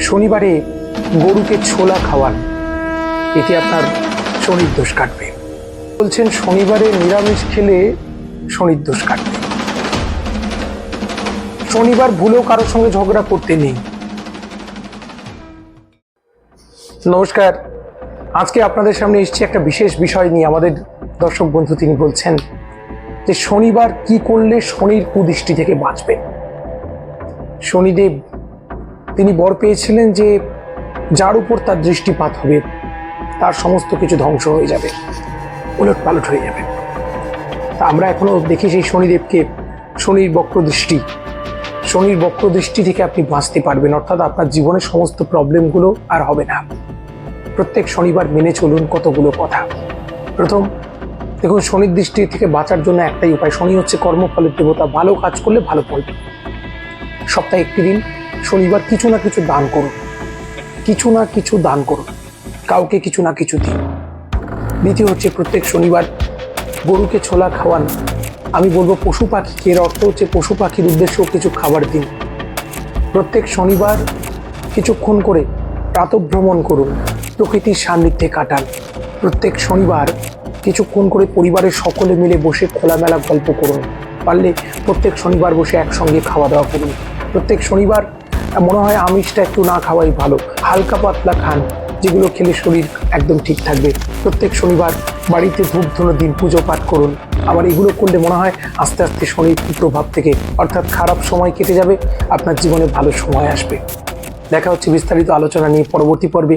শনিবারে গরুকে ছোলা খাওয়ান। এতে আপনার শনির দোষ কাটবে। বলছেন শনিবারে নিরামিষ খেলে শনির দোষ কাটবে। শনিবার ভুলেও কারোর সঙ্গে ঝগড়া করতে নেই। নমস্কার। আজকে আপনাদের সামনে এসেছি একটা বিশেষ বিষয় নিয়ে। আমাদের দর্শক বন্ধু তিনি বলছেন যে শনিবার কি করলে শনির কুদৃষ্টি থেকে বাঁচবেন? শনিদেব তিনি বর পেয়েছিলেন যে যার উপর তার দৃষ্টিপাত হবে, তার সমস্ত কিছু ধ্বংস হয়ে যাবে উলট পালট হয়ে যাবে। তা আমরা এখনও দেখি সেই শনিদেবকে, শনির বক্র দৃষ্টি শনির বক্র দৃষ্টি থেকে আপনি বাঁচতে পারবেন, অর্থাৎ আপনার জীবনের সমস্ত প্রবলেমগুলো আর হবে না। প্রত্যেক শনিবার মেনে চলুন কতগুলো কথা। প্রথম, দেখুন শনির দৃষ্টি থেকে বাঁচার জন্য একটাই উপায়, শনি হচ্ছে কর্মফলের দেবতা, ভালো কাজ করলে ভালো ফল সপ্তাহে একটি দিন শনিবার কিছু না কিছু দান করুন। কিছু না কিছু দান করুন। কাউকে কিছু না কিছু দিন। দ্বিতীয় হচ্ছে প্রত্যেক শনিবার গরুকে ছোলা খাওয়ান। আমি বলব পশু পাখিকে এর অর্থ হচ্ছে পশু পাখির উদ্দেশ্যেও কিছু খাবার দিন। প্রত্যেক শনিবার কিছুক্ষণ করে প্রাতভ্রমণ করুন। প্রকৃতির সান্নিধ্যে কাটান। প্রত্যেক শনিবার কিছুক্ষণ করে পরিবারের সকলে মিলে বসে খোলামেলা গল্প করুন। পারলে প্রত্যেক শনিবার বসে একসঙ্গে খাওয়া দাওয়া করুন। প্রত্যেক শনিবার মনে হয় আমিষটা একটু না খাওয়াই ভালো। হালকা পাতলা খান, যেগুলো খেলে শরীর একদম ঠিক থাকবে। প্রত্যেক শনিবার বাড়িতে ধূপ ধুনো দিন পুজো পাঠ করুন। আবার এগুলো করলে মনে হয় আস্তে আস্তে শনির কুপ্রভাব থেকে, অর্থাৎ খারাপ সময় কেটে যাবে, আপনার জীবনে ভালো সময় আসবে। দেখা হচ্ছে বিস্তারিত আলোচনা নিয়ে পরবর্তী পর্বে।